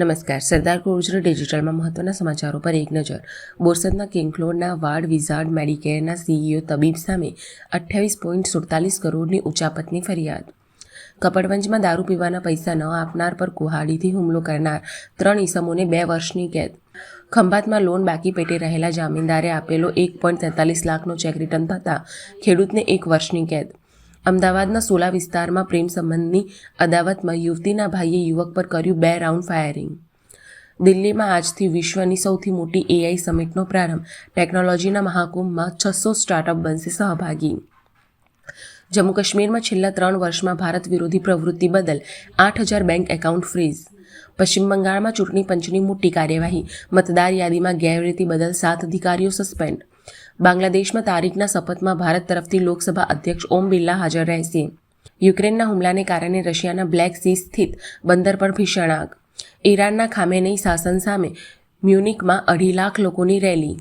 નમસ્કાર. સરદાર ગુર્જર ડિજિટલમાં મહત્વના સમાચારો પર એક નજર. બોરસદના કિંગફ્લોરના વાર્ડ વિઝાર્ડ મેડિકેરના સીઈઓ તબીબ સામે અઠ્યાવીસ પોઈન્ટ સુડતાલીસ કરોડની ઉચાપતની ફરિયાદ. કપડવંજમાં દારૂ પીવાના પૈસા ન આપનાર પર કુહાડીથી હુમલો કરનાર ત્રણ ઈસમોને બે વર્ષની કેદ. ખંભાતમાં લોન બાકી પેટે રહેલા જામીનદારે આપેલો એક પોઈન્ટ તેતાલીસ લાખનો ચેક રિટર્ન થતાં ખેડૂતને એક વર્ષની કેદ. અમદાવાદના સોલા વિસ્તારમાં પ્રેમ સંબંધની અદાવતમાં યુવતીના ભાઈએ યુવક પર કર્યું બે રાઉન્ડ ફાયરિંગ. દિલ્હીમાં આજથી વિશ્વની સૌથી મોટી એઆઈ સમિટનો પ્રારંભ. ટેકનોલોજીના મહાકુંભમાં છસો સ્ટાર્ટઅપ બનશે સહભાગી. જમ્મુ કાશ્મીરમાં છેલ્લા ત્રણ વર્ષમાં ભારત વિરોધી પ્રવૃત્તિ બદલ આઠ હજાર બેંક એકાઉન્ટ ફ્રીઝ. પશ્ચિમ બંગાળમાં ચૂંટણી પંચની મોટી કાર્યવાહી. મતદાર યાદીમાં ગેરરીતિ બદલ સાત અધિકારીઓ સસ્પેન્ડ. બાંગ્લાદેશમાં તારીખના શપથમાં ભારત તરફથી લોકસભા અધ્યક્ષ ઓમ બિરલા હાજર રહેશે. યુક્રેનના હુમલાને કારણે રશિયાના બ્લેક સી સ્થિત બંદર પર ભીષણ આગ. ઈરાનના ખામેની શાસન સામે મ્યુનિકમાં અઢી લાખ લોકોની રેલી.